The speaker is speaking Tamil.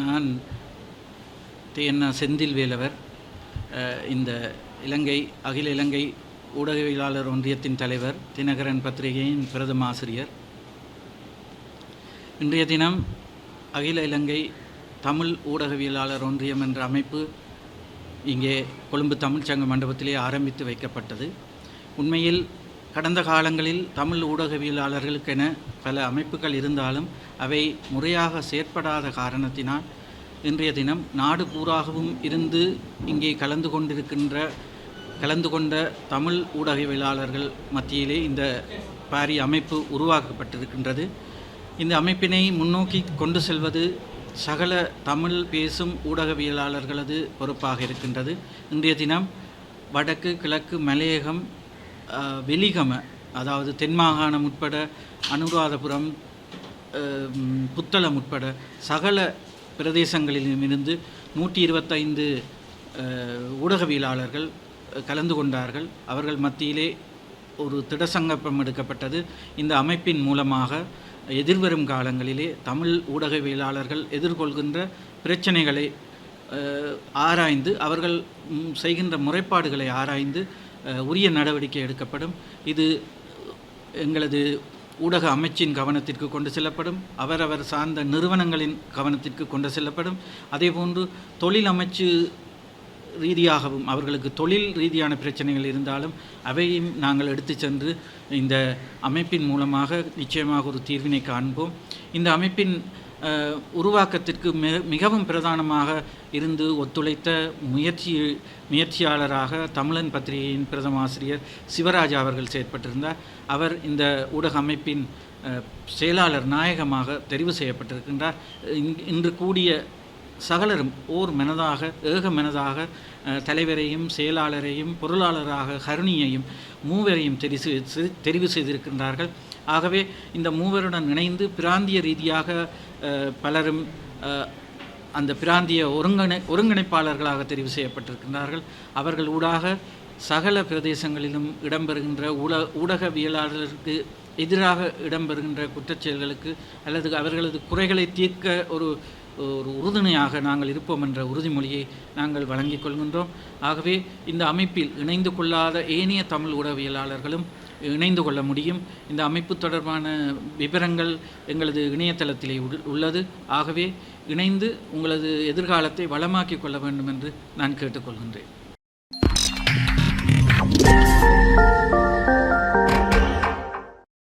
நான் டிஎன்ஆ செந்தில் வேலவர் இந்த இலங்கை அகில இலங்கை ஊடகவியலாளர் ஒன்றியத்தின் தலைவர் தினகரன் பத்திரிகையின் பிரதம ஆசிரியர். இன்றைய தினம் அகில இலங்கை தமிழ் ஊடகவியலாளர் ஒன்றியம் என்ற அமைப்பு இங்கே கொழும்பு தமிழ்ச்சங்க மண்டபத்திலே ஆரம்பித்து வைக்கப்பட்டது. உண்மையில் கடந்த காலங்களில் தமிழ் ஊடகவியலாளர்களுக்கென பல அமைப்புகள் இருந்தாலும் அவை முறையாக செயற்படாத காரணத்தினால் இன்றைய தினம் நாடு பூராகவும் இருந்து இங்கே கலந்து கொண்டிருக்கின்ற கலந்து கொண்ட தமிழ் ஊடகவியலாளர்கள் மத்தியிலே இந்த பாரி அமைப்பு உருவாக்கப்பட்டிருக்கின்றது. இந்த அமைப்பினை முன்னோக்கி கொண்டு செல்வது சகல தமிழ் பேசும் ஊடகவியலாளர்களது பொறுப்பாக இருக்கின்றது. இன்றைய தினம் வடக்கு கிழக்கு மலையகம் வெலிகம அதாவது தென் மாகாணம் உட்பட அனுராதபுரம் புத்தளம் உட்பட சகல பிரதேசங்களிலும் இருந்து நூற்றி இருபத்தைந்து ஊடகவியலாளர்கள் கலந்து கொண்டார்கள். அவர்கள் மத்தியிலே ஒரு திடசங்கப்பம் எடுக்கப்பட்டது. இந்த அமைப்பின் மூலமாக எதிர்வரும் காலங்களிலே தமிழ் ஊடகவியலாளர்கள் எதிர்கொள்கின்ற பிரச்சனைகளை ஆராய்ந்து அவர்கள் செய்கின்ற முறைப்பாடுகளை ஆராய்ந்து உரிய நடவடிக்கை எடுக்கப்படும். இது எங்களது ஊடக அமைச்சின் கவனத்திற்கு கொண்டு செல்லப்படும். அவரவர் சார்ந்த நிறுவனங்களின் கவனத்திற்கு கொண்டு செல்லப்படும். அதேபோன்று தொழில் அமைச்சு ரீதியாகவும் அவர்களுக்கு தொழில் ரீதியான பிரச்சனைகள் இருந்தாலும் அவையும் நாங்கள் எடுத்து சென்று இந்த அமைப்பின் மூலமாக நிச்சயமாக ஒரு தீர்வினை காண்போம். இந்த அமைப்பின் உருவாக்கத்திற்கு மிக மிகவும் பிரதானமாக இருந்து ஒத்துழைத்த முயற்சி முயற்சியாளராக தமிழன் பத்திரிகையின் பிரதம ஆசிரியர் சிவராஜா அவர்கள் செயற்பட்டிருந்தார். அவர் இந்த ஊடக அமைப்பின் செயலாளர் நாயகமாக தெரிவு செய்யப்பட்டிருக்கின்றார். இன்று கூடிய சகலரும் ஓர் மனதாக ஏக மனதாக தலைவரையும் செயலாளரையும் பொருளாளராக கருணியையும் மூவரையும் தெரிவு செய்து- தெரிவு செய்திருக்கின்றார்கள். ஆகவே இந்த மூவருடன் இணைந்து பிராந்திய ரீதியாக பலரும் அந்த பிராந்திய ஒருங்கிணை ஒருங்கிணைப்பாளர்களாக தெரிவு செய்யப்பட்டிருக்கின்றார்கள். அவர்கள் ஊடாக சகல பிரதேசங்களிலும் இடம்பெறுகின்ற ஊட ஊடகவியலாளர்களுக்கு எதிராக இடம்பெறுகின்ற குற்றச்செயல்களுக்கு அல்லது அவர்களது குறைகளை தீர்க்க ஒரு ஒரு உறுதுணையாக நாங்கள் இருப்போம் என்ற உறுதிமொழியை நாங்கள் வழங்கிக் கொள்கின்றோம். ஆகவே இந்த அமைப்பில் இணைந்து கொள்ளாத ஏனைய தமிழ் ஊடகவியலாளர்களும் இணைந்து கொள்ள முடியும். இந்த அமைப்பு தொடர்பான விவரங்கள் எங்களது இணையதளத்திலே உள்- உள்ளது. ஆகவே இணைந்து உங்களது எதிர்காலத்தை வளமாக்கிக் கொள்ள வேண்டும் என்று நான் கேட்டுக்கொள்கின்றேன்.